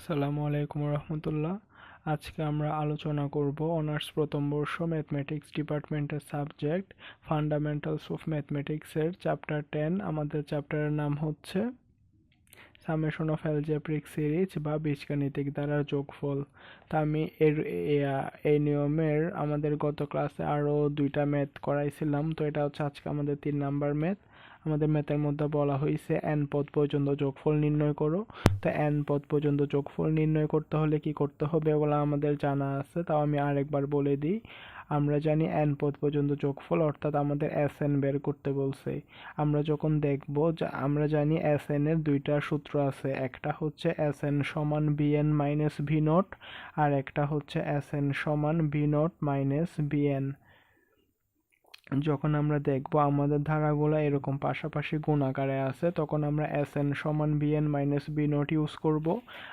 আসসালামু আলাইকুম রহমতুল্লাহ। আজকে আমরা আলোচনা করব অনার্স প্রথম বর্ষ ম্যাথমেটিক্স ডিপার্টমেন্টের সাবজেক্ট, ফান্ডামেন্টালস অফ ম্যাথমেটিক্সের চ্যাপ্টার টেন। আমাদের চ্যাপ্টারের নাম হচ্ছে সামেশন অফ অ্যালজেব্রিক সিরিজ বা বীজগাণিতিক দ্বারার যোগফল। তা আমি এর এই নিয়মের আমাদের গত ক্লাসে আরও দুইটা ম্যাথ করাইছিলাম, তো এটা হচ্ছে আজকে আমাদের তিন নাম্বার ম্যাথ। আমাদের ম্যাথের মধ্যে বলা হয়েছে এন পদ পর্যন্ত যোগফল নির্ণয় করো। তো এন পদ পর্যন্ত যোগফল নির্ণয় করতে হলে কি করতে হবে বলে আমাদের জানা আছে। তাও আমি আরেকবার বলে দিই, আমরা জানি এন পদ পর্যন্ত যোগফল অর্থাৎ আমাদের এস এন বের করতে বলছে। আমরা যখন দেখব যে আমরা জানি এস এন এর দুইটা সূত্র আছে, একটা হচ্ছে এস এন সমান B N minus V naught আর একটা হচ্ছে এস এন সমান V naught minus B N যখন আমরা দেখব আমাদের ধারাগুলো এরকম পাশাপাশি গুণ আকারে আছে, তখন আমরা এস এন সমান B N minus B naught use করব।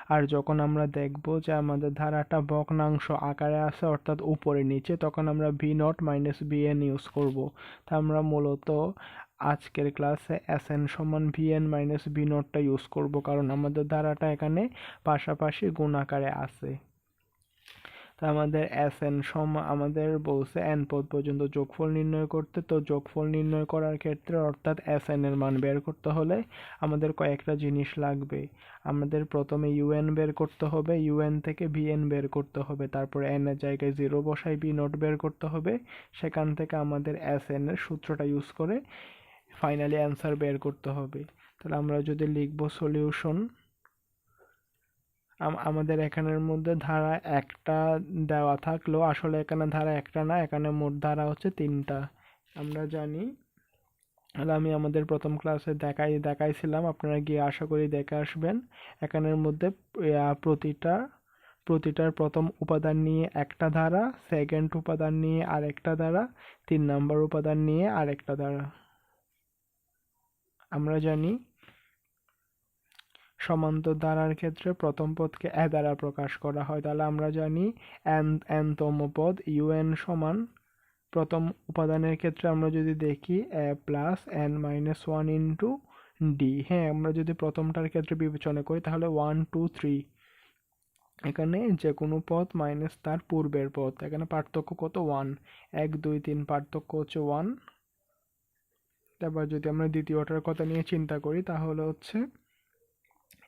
আর যখন আমরা দেখব যে আমাদের ধারাটা ভগ্নাংশ আকারে আছে, অর্থাৎ উপরে নিচে, তখন আমরা V naught minus B N use করব। তা আমরা মূলত আজকের ক্লাসে এস এন সমান ভি এন মাইনাস বি নোটটা ইউজ করব, কারণ আমাদের ধারাটা এখানে পাশাপাশি গুণ আকারে আছে। তা আমাদের এস এন সম, আমাদের বলছে এন পদ পর্যন্ত যোগফল নির্ণয় করতে। তো যোগফল নির্ণয় করার ক্ষেত্রে অর্থাৎ এস এন এর মান বের করতে হলে আমাদের কয়েকটা জিনিস লাগবে। আমাদের প্রথমে ইউএন বের করতে হবে ইউএন থেকে ভিএন বের করতে হবে। তারপরে এন এর জায়গায় জিরো বসাই বি নোট বের করতে হবে। সেখান থেকে আমাদের এস এন এর সূত্রটা ইউজ করে ফাইনালি অ্যান্সার বের করতে হবে। তাহলে আমরা যদি লিখব সলিউশন আমাদের এখানের মধ্যে ধারা একটা দেওয়া থাকলেও আসলে এখানে ধারা একটা না, এখানে মোট ধারা হচ্ছে তিনটা। আমরা জানি তাহলে আমি আমাদের প্রথম ক্লাসে দেখাই, দেখাইছিলাম। আপনারা গিয়ে আশা করি দেখে আসবেন। এখানের মধ্যে প্রতিটা, প্রতিটার প্রথম উপাদান নিয়ে একটা ধারা সেকেন্ড উপাদান নিয়ে আরেকটা ধারা, তিন নাম্বার উপাদান নিয়ে আরেকটা ধারা। আমরা জানি সমান্তর ক্ষেত্রে প্রথম পদকে এ দ্বারা প্রকাশ করা হয়। তাহলে আমরা জানি এন এনতম পদ ইউএন সমান প্রথম উপাদানের ক্ষেত্রে আমরা যদি দেখি A plus N minus one into D. হ্যাঁ আমরা যদি প্রথমটার ক্ষেত্রে বিবেচনা করি, তাহলে ওয়ান, টু, থ্রি। এখানে যে কোনো পদ মাইনাস তার পূর্বের পথ এখানে পার্থক্য কত? ওয়ান। এক, দুই, তিন, পার্থক্য হচ্ছে ওয়ান। তারপর যদি আমরা দ্বিতীয়টার কথা নিয়ে চিন্তা করি, তাহলে হচ্ছে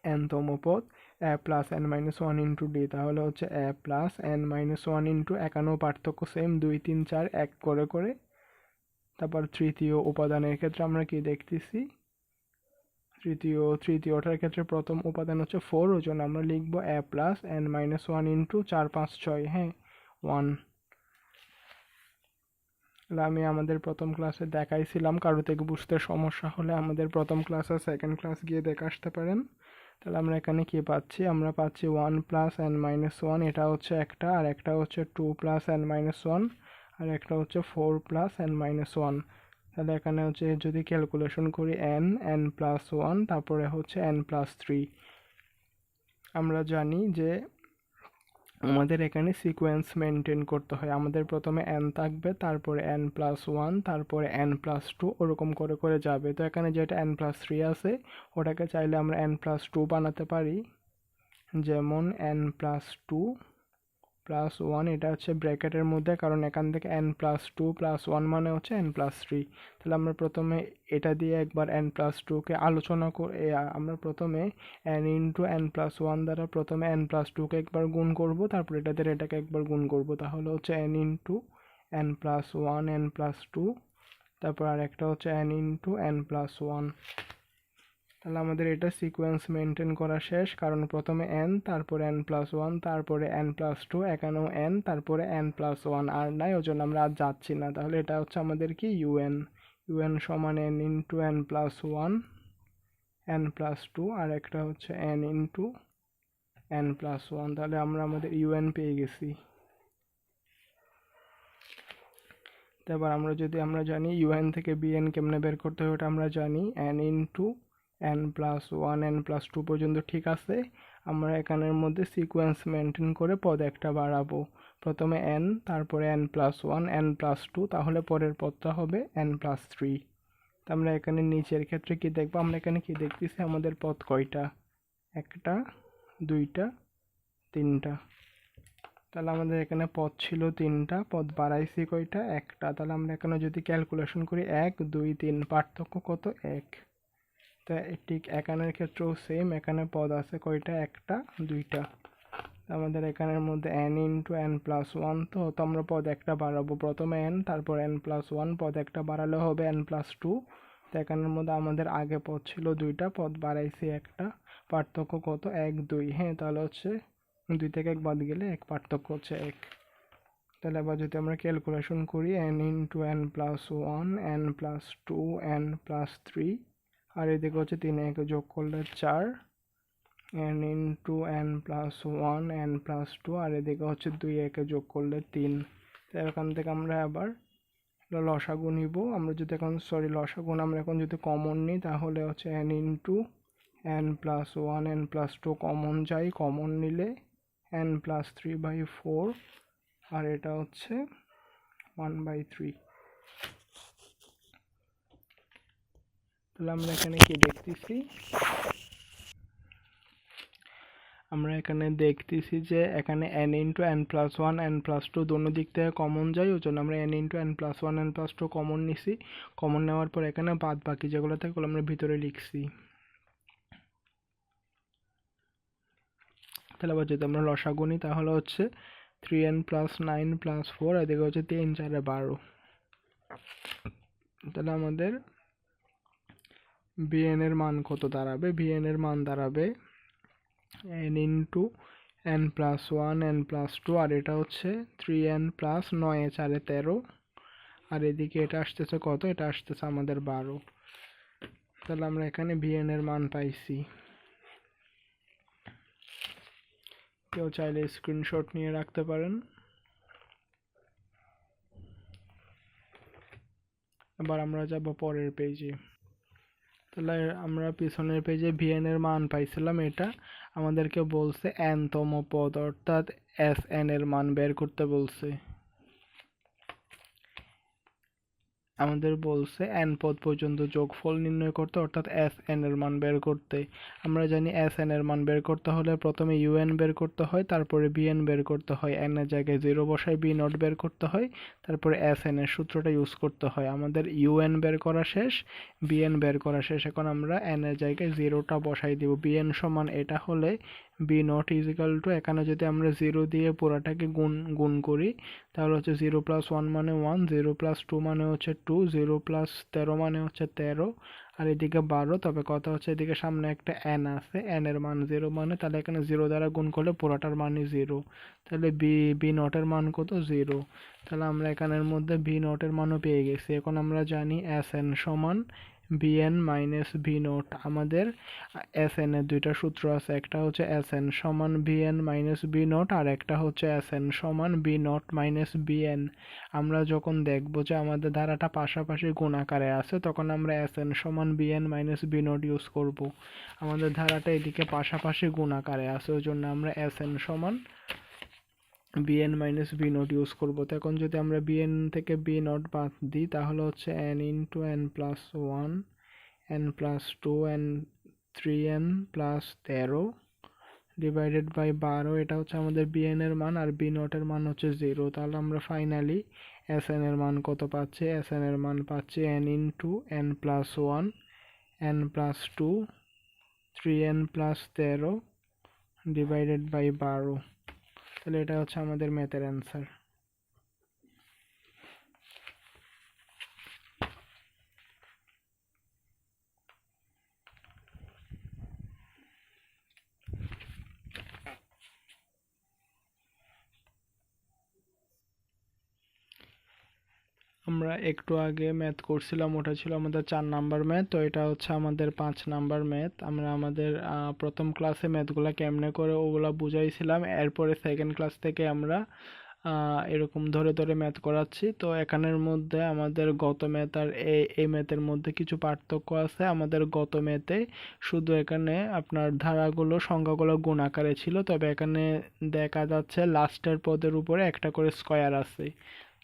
এনতম পদ A plus N minus one into D, তাহলে হচ্ছে A plus N minus one into একান্ন পার্থক্য সেম দুই, তিন, চার, এক করে করে। তারপর তৃতীয় উপাদানের ক্ষেত্রে আমরা কি দেখতেছি? তৃতীয়, তৃতীয়টার ক্ষেত্রে প্রথম উপাদান হচ্ছে ফোর ওই জন্য আমরা লিখব A plus N minus one into চার, পাঁচ, ছয় হ্যাঁ ওয়ান। আমি আমাদের প্রথম ক্লাসে দেখাইছিলাম, কারও থেকে বুঝতে সমস্যা হলে আমাদের প্রথম ক্লাস আর সেকেন্ড ক্লাস গিয়ে দেখে আসতে পারেন। তাহলে আমরা এখানে কি পাচ্ছি? আমরা পাচ্ছি one plus and minus one এটা হচ্ছে একটা, আর একটা হচ্ছে two plus and minus one আর একটা হচ্ছে four plus and minus one তাহলে এখানে হচ্ছে যদি ক্যালকুলেশন করি এন এন প্লাস ওয়ান তারপরে হচ্ছে এন প্লাস থ্রি আমরা জানি যে আমাদের এখানে সিকোয়েন্স মেনটেন করতে হয়। আমাদের প্রথমে এন থাকবে, তারপরে এন প্লাস ওয়ান তারপরে এন প্লাস টু ওরকম করে করে যাবে। তো এখানে যেটা এন প্লাস থ্রি আছে, ওটাকে চাইলে আমরা এন প্লাস টু বানাতে পারি। যেমন N plus two plus one এটা হচ্ছে ব্র্যাকেটের মধ্যে, কারণ এখান থেকে N plus two plus one মানে হচ্ছে এন প্লাস থ্রি তাহলে আমরা প্রথমে এটা দিয়ে একবার এন প্লাস টুকে আলোচনা করে আমরা প্রথমে N into N plus one দ্বারা প্রথমে এন প্লাস টুকে একবার গুণ করব, তারপর এটা দিয়ে এটাকে একবার গুণ করব। তাহলে হচ্ছে N into N plus one N plus two তারপর আরেকটা হচ্ছে N into N plus one তাহলে আমাদের এটা সিকোয়েন্স মেনটেন করা শেষ, কারণ প্রথমে এন তারপরে এন প্লাস ওয়ান তারপরে এন প্লাস টু এখানেও এন তারপরে এন প্লাস ওয়ান আর নাই ওই জন্য আমরা আর যাচ্ছি না। তাহলে এটা হচ্ছে আমাদের কি? ইউএন ইউএন সমান N into N plus one N plus two আর একটা হচ্ছে N into N plus one তাহলে আমরা আমাদের ইউএন পেয়ে গেছি। তারপর আমরা যদি, আমরা জানি ইউএন থেকে বিএন কেমনে বের করতে হয়, ওটা আমরা জানি N into N plus one N plus two পর্যন্ত ঠিক আছে। আমরা এখানের মধ্যে সিকোয়েন্স মেনটেন করে পদ একটা বাড়াবো। প্রথমে এন তারপরে N plus one N plus two তাহলে পরের পদটা হবে এন প্লাস থ্রি তা আমরা এখানে নিচের ক্ষেত্রে কি দেখব? আমরা এখানে কি দেখতেছি? আমাদের পদ কয়টা? একটা, দুইটা, তিনটা। তাহলে আমাদের এখানে পদ ছিল তিনটা, পদ বাড়াইছি কয়টা? একটা। তাহলে আমরা এখানে যদি ক্যালকুলেশন করি, এক, দুই, তিন, পার্থক্য কত? এক। তা ঠিক এখানের ক্ষেত্রেও সেম এখানে পদ আছে কয়টা? একটা, দুইটা। আমাদের এখানের মধ্যে N into N plus one তো তো আমরা পদ একটা বাড়াবো। প্রথমে এন তারপর এন প্লাস ওয়ান পদ একটা বাড়ালে হবে এন প্লাস টু তো এখানের মধ্যে আমাদের আগে পদ ছিল দুইটা, পদ বাড়াইছি একটা। পার্থক্য কত? এক, দুই। হ্যাঁ তাহলে হচ্ছে দুই থেকে এক বাদ গেলে এক, পার্থক্য হচ্ছে এক। তাহলে আবার যদি আমরা ক্যালকুলেশন করি N into N plus one N plus two N plus three আর এদিকে হচ্ছে তিন একে যোগ করলে চার N into N plus one N plus two আর এদিকে হচ্ছে দুই একে যোগ করলে তিন। তো এখান থেকে আমরা আবার লসাগু নিব। আমরা যদি এখন সরি লসাগু না, আমরা এখন যদি কমন নিই, তাহলে হচ্ছে N into N plus one N plus two common যাই কমন নিলে N plus three by four আর এটা হচ্ছে ওয়ান বাই থ্রি তাহলে আমরা এখানে কি দেখতেছি? আমরা এখানে দেখতেছি যে এখানে N into N plus one N plus two দোনো দিক থেকে কমন যায়, ওই জন্য আমরা N into N plus one N plus two common নিছি। কমন নেওয়ার পর এখানে বাদ বাকি যেগুলো থাকে ওগুলো আমরা ভিতরে লিখছি। তাহলে আবার যদি আমরা লসাগু তাহলে হচ্ছে three N plus nine plus four এদিকে হচ্ছে তিন, চারে বারো। তাহলে আমাদের বিএন এর মান কত দাঁড়াবে? বিএন এর মান দাঁড়াবে N into N plus one N plus two আর এটা হচ্ছে থ্রি এন প্লাস নয় চারে তেরো। আর এদিকে এটা আসতেছে কত? এটা আসতেছে আমাদের বারো। তাহলে আমরা এখানে ভিএন এর মান পাইছি। কেউ চাইলে স্ক্রিনশট নিয়ে রাখতে পারেন। এবার আমরা যাব পরের পেজে তাহলে আমরা পিছনের পেজে ভিএন এর মান পাইছিলাম এটা। আমাদেরকে বলছে এন তম পদ, অর্থাৎ এস এন এর মান বের করতে বলছে। আমাদের বলছে এন পদ পর্যন্ত যোগফল নির্ণয় করতে, অর্থাৎ এস এন এর মান বের করতে। আমরা জানি এস এন এর মান বের করতে হলে প্রথমে ইউএন বের করতে হয়, তারপরে বিএন বের করতে হয়। এন এর জায়গায় জিরো বসায় বি নট বের করতে হয়, তারপরে এস এন এর সূত্রটা ইউজ করতে হয়। আমাদের ইউএন বের করা শেষ বিএন বের করা শেষ। এখন আমরা এন এর জায়গায় জিরোটা বসাই দিব। বিএন সমান এটা হলে বি নট ইজিক্যাল টু এখানে যদি আমরা জিরো দিয়ে পুরাটাকে গুণ গুণ করি, তাহলে হচ্ছে জিরো প্লাস ওয়ান মানে ওয়ান জিরো প্লাস টু মানে হচ্ছে টু জিরো প্লাস তেরো মানে হচ্ছে তেরো, আর এদিকে বারো, তবে কথা হচ্ছে এদিকে সামনে একটা এন আছে এন এর মান জিরো মানে তাহলে এখানে জিরো দ্বারা গুণ করলে পুরাটার মানই জিরো তাহলে বি বি নটের মান কত? জিরো তাহলে আমরা এখানের মধ্যে বি নটের মানও পেয়ে গেছি, এখন আমরা জানি এস এন সমান বিএন মাইনাস ভি নোট আমাদের এস এন এর দুইটা সূত্র আছে, একটা হচ্ছে এস এন সমান বিএন মাইনাস বি নোট আর একটা হচ্ছে এস এন সমান বি নট মাইনাস বিএন আমরা যখন দেখব যে আমাদের ধারাটা পাশাপাশি গুণ আকারে আছে, তখন আমরা এস এন সমান BN minus B naught use করব। আমাদের ধারাটা এদিকে পাশাপাশি গুণ আকারে আছে, ওই জন্য আমরা এস এন সমান BN minus B naught use করব। তো এখন যদি আমরা বিএন থেকে বি নট বাদ দিই, তাহলে হচ্ছে N into N plus one N plus two N three N plus তেরো ডিভাইডেড বাই বারো, এটা হচ্ছে আমাদের বিএন এর মান, আর বি নটের মান হচ্ছে জিরো তাহলে আমরা ফাইনালি এস এন এর মান কত পাচ্ছি? এস এন এর মান পাচ্ছি N into N plus one N plus two three N plus তেরো ডিভাইডেড বাই বারো। তাহলে এটা হচ্ছে আমাদের ম্যাথের অ্যান্সার আমরা একটু আগে ম্যাথ করছিলাম, ওটা ছিল আমাদের চার নাম্বার ম্যাথ তো এটা হচ্ছে আমাদের পাঁচ নাম্বার ম্যাথ আমরা আমাদের প্রথম ক্লাসে ম্যাথগুলো কেমনে করে ওগুলো বুঝাইছিলাম, এরপরে সেকেন্ড ক্লাস থেকে আমরা এরকম ধরে ধরে ম্যাথ করাচ্ছি। তো এখানের মধ্যে আমাদের গত ম্যাথ আর এই এই ম্যাথের মধ্যে কিছু পার্থক্য আছে। আমাদের গত ম্যাথে শুধু এখানে আপনার ধারাগুলো, সংখ্যাগুলো গুণ আকারে ছিল। তবে এখানে দেখা যাচ্ছে লাস্টের পদের উপরে একটা করে স্কোয়ার আছে।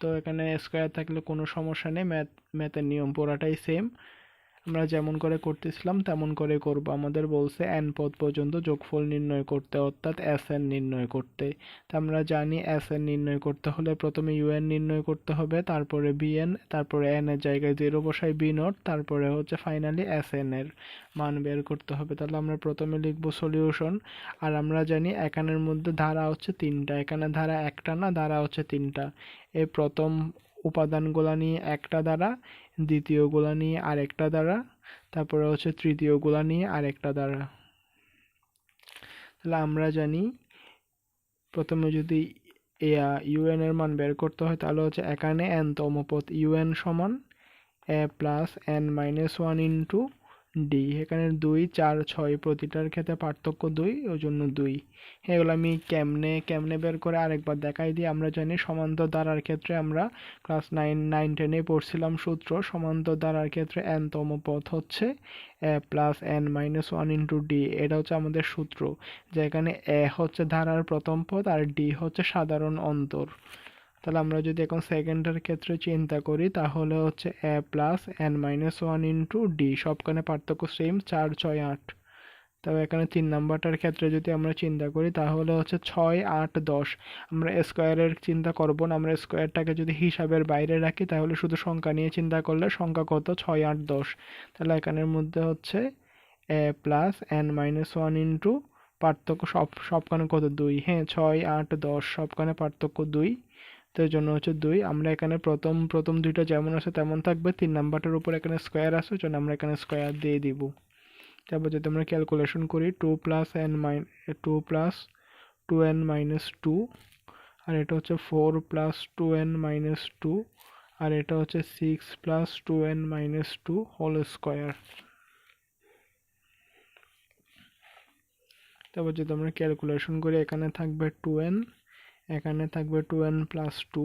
তো এখানে স্কোয়ার থাকলে কোনো সমস্যা নেই। ম্যাথ ম্যাথের নিয়ম পুরাটাই সেম আমরা যেমন করে করতেছিলাম, তেমন করে করব। আমাদের বলছে এন পদ পর্যন্ত যোগফল নির্ণয় করতে, অর্থাৎ এস এন নির্ণয় করতে। তা আমরা জানি এস এন নির্ণয় করতে হলে প্রথমে ইউএন নির্ণয় করতে হবে, তারপরে বিএন তারপরে এন এর জায়গায় জিরো বসাই বি নট তারপরে হচ্ছে ফাইনালি এস এন এর মান বের করতে হবে। তাহলে আমরা প্রথমে লিখব সলিউশন আর আমরা জানি এখানের মধ্যে ধারা হচ্ছে তিনটা। এখানে ধারা একটা না, ধারা হচ্ছে তিনটা। এই প্রথম উপাদানগুলা নিয়ে একটা দ্বারা দ্বিতীয় দ্বিতীয়গুলা নিয়ে আরেকটা দ্বারা, তারপরে হচ্ছে তৃতীয় তৃতীয়গুলা নিয়ে আরেকটা দ্বারা। তাহলে আমরা জানি, প্রথমে যদি ইউএন এর মান বের করতে হয়, তাহলে হচ্ছে এখানে এন তম পথ ইউএন সমান A plus N minus one into D এখানে দুই, চার, ছয় প্রতিটার ক্ষেত্রে পার্থক্য দুই ওই জন্য দুই। এগুলো আমি কেমনে কেমনে বের করে আরেকবার দেখাই দিই। আমরা জানি সমান্তর দ্বারার ক্ষেত্রে আমরা ক্লাস নাইন নাইন টেনে পড়ছিলাম সূত্র। সমান্তর দ্বারার ক্ষেত্রে এন তম পথ হচ্ছে A plus N minus one into D এটা হচ্ছে আমাদের সূত্র। যেখানে এ হচ্ছে ধারার প্রথম পথ আর ডি হচ্ছে সাধারণ অন্তর। তাহলে আমরা যদি এখন সেকেন্ডের ক্ষেত্রে চিন্তা করি, তাহলে হচ্ছে A plus N minus one into D সবখানে পার্থক্য সেম চার, ছয়, আট। তবে এখানে তিন নাম্বারটার ক্ষেত্রে যদি আমরা চিন্তা করি, তাহলে হচ্ছে ছয়, আট, দশ। আমরা স্কোয়ারের চিন্তা করব না, আমরা স্কোয়ারটাকে যদি হিসাবের বাইরে রাখি, তাহলে শুধু সংখ্যা নিয়ে চিন্তা করলে সংখ্যা কত? ছয়, আট, দশ। তাহলে এখানের মধ্যে হচ্ছে A plus N minus one into পার্থক্য সব, সবখানে কত? দুই। হ্যাঁ ছয়, আট, দশ, সবখানে পার্থক্য দুই। তো এই জন্য হচ্ছে দুই। আমরা এখানে প্রথম প্রথম দুইটা যেমন আছে তেমন থাকবে। তিন নাম্বারটার উপর এখানে স্কোয়ার আছে জন্য আমরা এখানে স্কোয়ার দিয়ে দিব। তারপর যদি আমরা ক্যালকুলেশন করি two plus N minus two plus two N minus two আর এটা হচ্ছে four plus two N minus two আর এটা হচ্ছে six plus two N minus two whole square তারপর যদি আমরা ক্যালকুলেশন করি, এখানে থাকবে টু এন এখানে থাকবে টু এন প্লাস টু,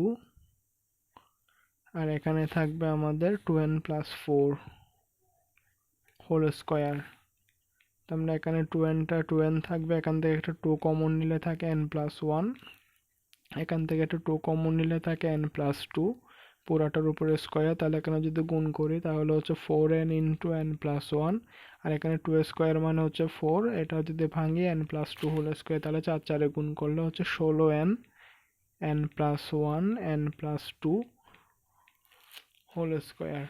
আর এখানে থাকবে আমাদের two N plus four, whole square. আমরা এখানে টু এনটা টু এন থাকবে, এখান থেকে একটা টু কমন নিলে থাকে এন প্লাস ওয়ান, এখান থেকে একটা টু কমন নিলে থাকে এন প্লাস টু, পুরাটার উপরে স্কোয়ার। তাহলে এখানে যদি গুণ করি, তাহলে হচ্ছে four N into N plus one, আর এখানে টু স্কোয়ার মানে হচ্ছে ফোর, এটা যদি ভাঙি N plus two whole square, তাহলে চার চারে গুণ করলে হচ্ছে ষোলো N N plus one N plus two whole square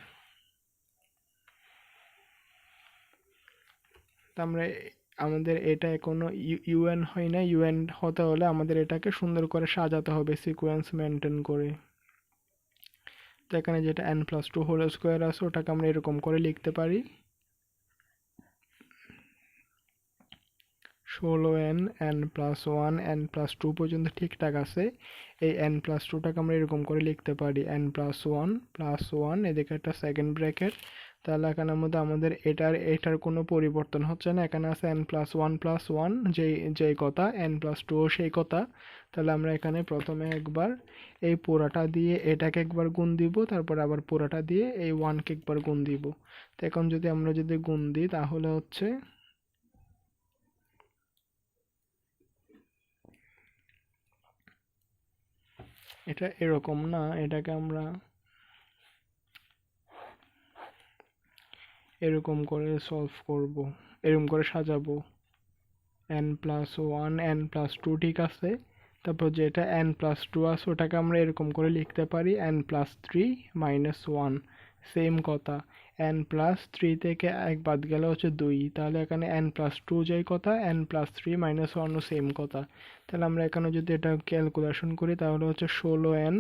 আমরা আমাদের এটা এখনও ইউএন হয় না। ইউএন হতে হলে আমাদের এটাকে সুন্দর করে সাজাতে হবে সিকোয়েন্স মেনটেন করে। তো এখানে যেটা N plus two whole square আছে, ওটাকে আমরা এরকম করে লিখতে পারি। ষোলো N N plus one N plus two পর্যন্ত ঠিকঠাক আছে। এই এন প্লাস টুটাকে আমরা এরকম করে লিখতে পারি। N plus one plus one এদিকে একটা সেকেন্ড ব্র্যাকেট তাহলে এখানের মধ্যে আমাদের এটার এটার কোনো পরিবর্তন হচ্ছে না। এখানে আছে N plus one plus one যেই যেই কথা এন প্লাস টুও সেই কথা। তাহলে আমরা এখানে প্রথমে একবার এই পোড়াটা দিয়ে এটাকে একবার গুণ দিব, তারপর আবার পোড়াটা দিয়ে এই ওয়ানকে একবার গুণ দিব। তো এখন যদি আমরা যদি গুণ দিই, তাহলে হচ্ছে এটা এরকম না, এটাকে আমরা এরকম করে সলভ করব, এরকম করে সাজাবো। N plus one N plus two ঠিক আছে, তারপর যেটা এন প্লাস টু আছে ওটাকে আমরা এরকম করে লিখতে পারি N plus three minus one same কথা। এন প্লাস থ্রি থেকে এক বাদ গেলে হচ্ছে দুই। তাহলে এখানে এন প্লাস টু যেই কথা এন প্লাস থ্রি মাইনাস ওয়ানও সেম কথা। তাহলে আমরা এখানে যদি এটা ক্যালকুলেশন করি, তাহলে হচ্ছে ষোলো N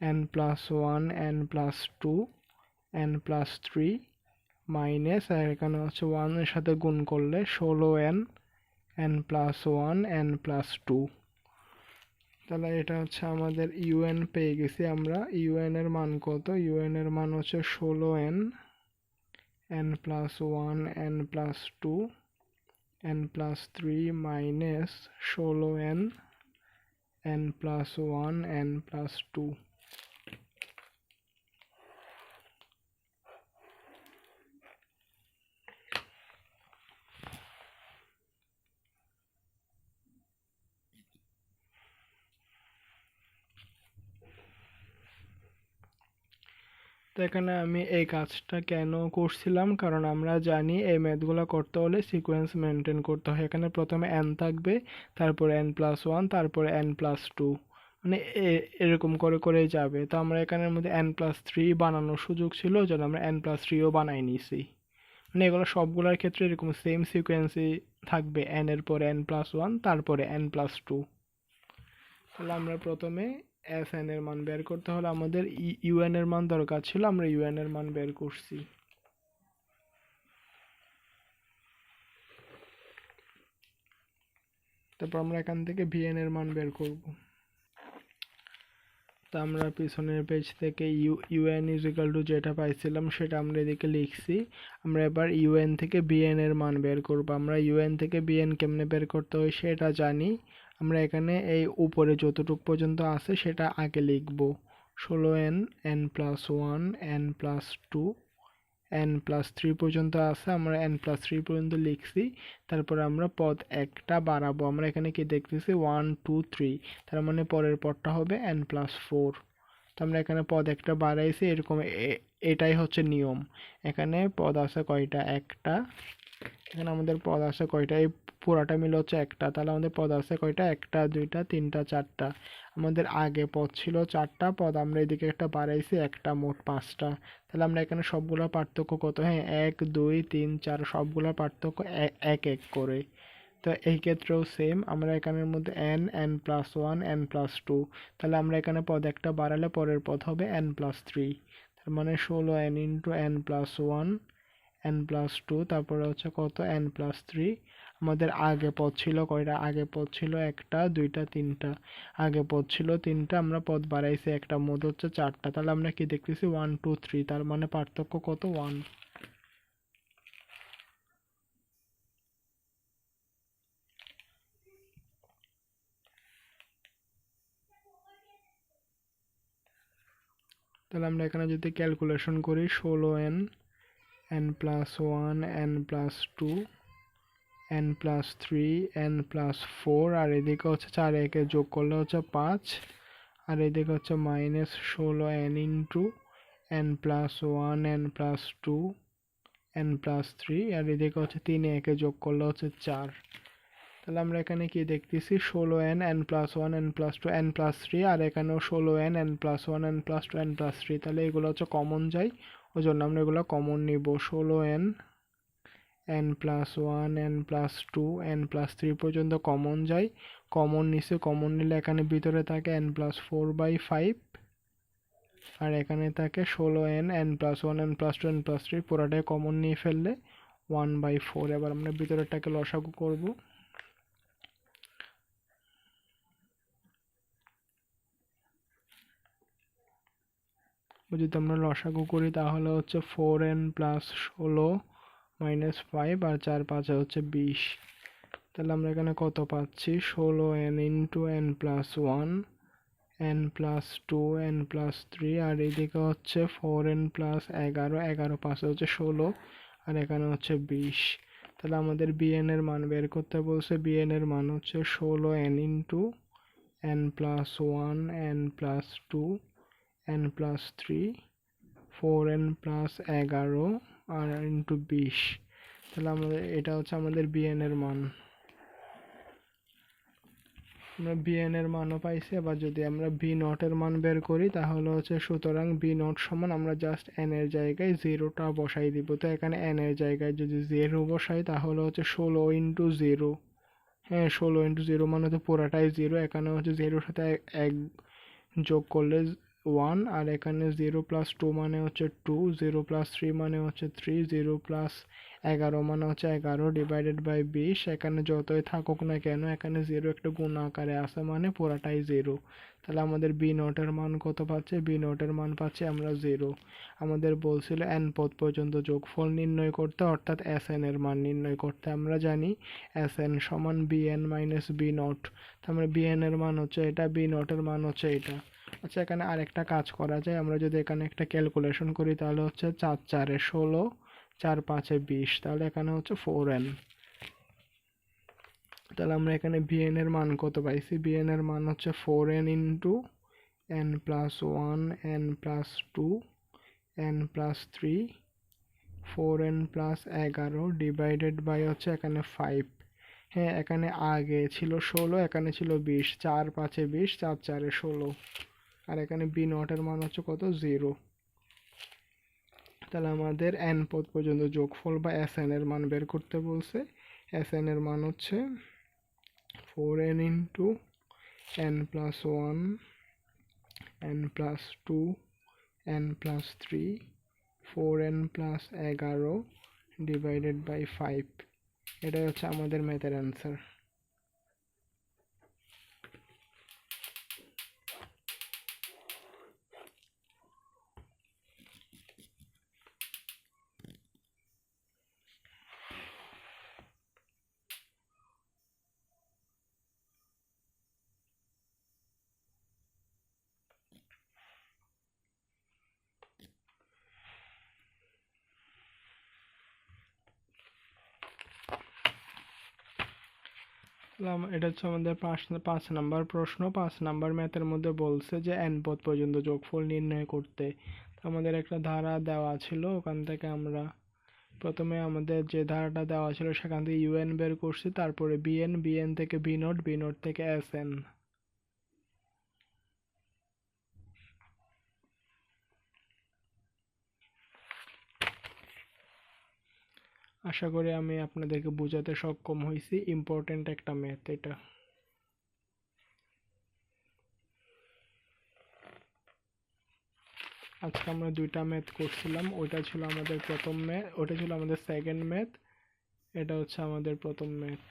N plus one N plus two N plus three minus আর এখানে হচ্ছে ওয়ানের সাথে গুণ করলে ষোলো N N plus one N plus two তাহলে এটা হচ্ছে আমাদের ইউএন পেয়ে গেছি আমরা। ইউএন এর মান কত? ইউএন এর মান হচ্ছে ষোলো N N plus one N plus two N plus three minus ষোলো N N plus one N plus two তো এখানে আমি এই কাজটা কেন করছিলাম? কারণ আমরা জানি এই ম্যাথগুলো করতে হলে সিকোয়েন্স মেনটেন করতে হয়। এখানে প্রথমে এন থাকবে, তারপরে এন প্লাস ওয়ান তারপরে এন প্লাস টু মানে এরকম করে করেই যাবে। তো আমরা এখানের মধ্যে এন প্লাস থ্রি বানানোর সুযোগ ছিল, যেন আমরা এন প্লাস থ্রিও বানাই নিছি। মানে এগুলো সবগুলোর ক্ষেত্রে এরকম সেম সিকোয়েন্সই থাকবে। এন এর পরে এন প্লাস ওয়ান তারপরে এন প্লাস টু তাহলে আমরা প্রথমে এস এন এর মান বের করতে হলে আমাদের ইউএন এর মান দরকার ছিল, আমরা ইউএন এর মান বের করছি। তারপর আমরা এখান থেকে ভিএন এর মান বের করব। তো আমরা পিছনের পেজ থেকে U UN is equal to যেটা পাইছিলাম, সেটা আমরা এদিকে লিখছি। আমরা এবার ইউএন থেকে বিএন এর মান বের করব। আমরা ইউএন থেকে বিএন কেমনে বের করতে হয় সেটা জানি। আমরা এখানে এই উপরে যতটুক পর্যন্ত আছে সেটা আগে লিখব। ষোলো N N plus one, N plus two, N plus three পর্যন্ত আছে, আমরা এন প্লাস থ্রি পর্যন্ত লিখছি। তারপর আমরা পদ একটা বাড়াবো। আমরা এখানে কি দেখতেছি? One, two, three. তার মানে পরের পদটা হবে এন প্লাস ফোর। তো আমরা এখানে পদ একটা বাড়াইছি, এরকম এটাই হচ্ছে নিয়ম। এখানে পদ আছে কয়টা? একটা এখানে আমাদের পদ আছে কয়টা? এই পুরাটা মিলে হচ্ছে একটা। তাহলে আমাদের পদ আছে কয়টা? একটা, দুইটা, তিনটা, চারটা। আমাদের আগে পদ ছিল চারটা পদ, আমরা এদিকে একটা বাড়াইছি, একটা মোট পাঁচটা। তাহলে আমরা এখানে সবগুলো পার্থক্য কত? হ্যাঁ এক, দুই, তিন, চার, সবগুলো পার্থক্য এক এক করে। তো এই ক্ষেত্রেও সেম আমরা এখানের মধ্যে N N plus one N plus two তাহলে আমরা এখানে পদ একটা বাড়ালে পরের পদ হবে এন প্লাস থ্রি তার মানে ষোলো N into N plus one N plus two তারপরে হচ্ছে কত? এন প্লাস থ্রি আমাদের আগে পদ ছিল কয়টা? আগে পদ ছিল একটা, দুইটা, তিনটা। আগে পদ ছিল তিনটা, আমরা পদ বাড়াইছি একটা। মোট হচ্ছে চারটা। তাহলে আমরা কি দেখতেছি? ওয়ান টু থ্রি তার মানে পার্থক্য কত? ওয়ান তাহলে আমরা এখানে যদি ক্যালকুলেশন করি, ষোলো N N plus one n plus two n plus three n plus four আর এদিকে হচ্ছে চার একে যোগ করলে হচ্ছে পাঁচ, আর এদিকে হচ্ছে মাইনাস ষোলো N into N plus one N plus two N plus three আর এদিকে হচ্ছে তিন একে যোগ করলে হচ্ছে চার। তাহলে আমরা এখানে কি দেখতেছি ষোলো N N plus one N plus two N plus three আর এখানেও ষোলো N N plus one N plus two N plus three তাহলে এগুলো হচ্ছে কমন যায় ওই জন্য আমরা এগুলো কমন নিব ষোলো N N plus one N plus two N plus three পর্যন্ত কমন যায় কমন নিচে কমন নিলে এখানে ভিতরে থাকে N plus four by five আর এখানে থাকে ষোলো N N plus one N plus two N plus three পুরাটাই কমন নিয়ে ফেললে ওয়ান বাই ফোর এবার আমরা ভিতরেরটাকে লসাগু করব যদি আমরা লসাগু করি, তাহলে হচ্ছে ফোর এন প্লাস ষোলো মাইনাস ফাইভ আর চার পাঁচে হচ্ছে বিশ। তাহলে আমরা এখানে কত পাচ্ছি? ষোলো N into N plus one N plus two N plus three আর এদিকে হচ্ছে ফোর এন প্লাস এগারো এগারো পাঁচে হচ্ছে ষোলো, আর এখানে হচ্ছে বিশ। তাহলে আমাদের বিএন এর মান বের করতে বলছে। বিএন এর মান হচ্ছে ষোলো N into N plus one N plus two N plus three four N plus এগারো, আর ইন্টু বিশ। তাহলে আমাদের, এটা হচ্ছে আমাদের বিএন এর মান। আমরা বিএন এর মানও পাইছি, আবার যদি আমরা বি নটের মান বের করি, তাহলে হচ্ছে সুতরাং বি নট সমান আমরা জাস্ট এন এর জায়গায় জিরোটা বসাই দিব। তো এখানে এন এর জায়গায় যদি জিরো বসাই, তাহলে হচ্ছে ষোলো ইন্টু জিরো হ্যাঁ ষোলো ইন্টু জিরো মানে তো পুরাটাই জিরো এখানে হচ্ছে জিরোর সাথে এক যোগ করলে ওয়ান আর এখানে জিরো প্লাস টু মানে হচ্ছে টু জিরো প্লাস থ্রি মানে হচ্ছে থ্রি জিরো প্লাস এগারো মানে হচ্ছে এগারো ডিভাইডেড বাই বিশ। এখানে যতই থাকুক না কেন, এখানে জিরো একটা গুণ আকারে আসে মানে পুরাটাই জিরো তাহলে আমাদের বি নোটের মান কত পাচ্ছে? বি নোটের মান পাচ্ছে আমরা জিরো আমাদের বলছিল এন পদ পর্যন্ত যোগফল নির্ণয় করতে, অর্থাৎ এস এন এর মান নির্ণয় করতে আমরা জানি। এস এন সমান B N minus B naught তার বি এন এর মান হচ্ছে এটা বি নটের মান হচ্ছে এটা। আচ্ছা এখানে আরেকটা কাজ করা যায়। আমরা যদি এখানে একটা ক্যালকুলেশন করি তাহলে হচ্ছে চার চারে ষোলো চার, পাঁচে বিশ। তাহলে এখানে হচ্ছে ফোর এন তাহলে আমরা এখানে বিএন এর মান কত পাইছি? বিএন এর মান হচ্ছে four N into N plus one N plus two N plus three four N plus এগারো ডিভাইডেড বাই হচ্ছে এখানে ফাইভ হ্যাঁ এখানে আগে ছিল ষোলো, এখানে ছিল বিশ। চার, পাঁচে বিশ, চার, চারে ষোলো। আর এখানে বি নটের মান হচ্ছে কত? জিরো তাহলে আমাদের এন পদ পর্যন্ত যোগফল বা এস এন এর মান বের করতে বলছে। এস এন এর মান হচ্ছে four N into N plus one N plus two N plus three four N plus এগারো ডিভাইডেড বাই ফাইভ এটাই হচ্ছে আমাদের ম্যাথের অ্যান্সার আম- এটা হচ্ছে আমাদের পাঁচ পাঁচ নাম্বার প্রশ্ন। পাঁচ নাম্বার ম্যাথের মধ্যে বলছে যে এন পথ পর্যন্ত যোগফল নির্ণয় করতে। আমাদের একটা ধারা দেওয়া ছিল, ওখান থেকে আমরা প্রথমে আমাদের যে ধারাটা দেওয়া ছিল, সেখান থেকে ইউএন বের করছি, তারপরে বিএন বিএন থেকে বি নোট বি নোট থেকে এস এন আশা করি আমি আপনাদেরকে বোঝাতে সক্ষম হয়েছি। ইম্পর্টেন্ট একটা ম্যাথ এটা। আজকে আমরা দুইটা ম্যাথ করছিলাম। ওইটা ছিল আমাদের প্রথম ম্যাথ ওটা ছিল আমাদের সেকেন্ড ম্যাথ এটা হচ্ছে আমাদের প্রথম ম্যাথ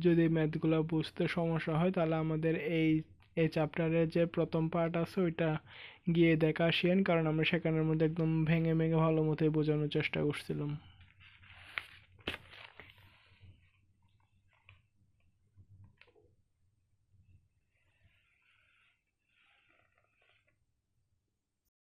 যদি ম্যাথগুলো বুঝতে সমস্যা হয়, তাহলে আমাদের এই এই চ্যাপ্টারের যে প্রথম পার্ট আছে, ওইটা গিয়ে দেখা আসিয়েন। কারণ আমরা সেখানের মধ্যে একদম ভেঙে ভেঙে ভালো মতোই বোঝানোর চেষ্টা করছিলাম।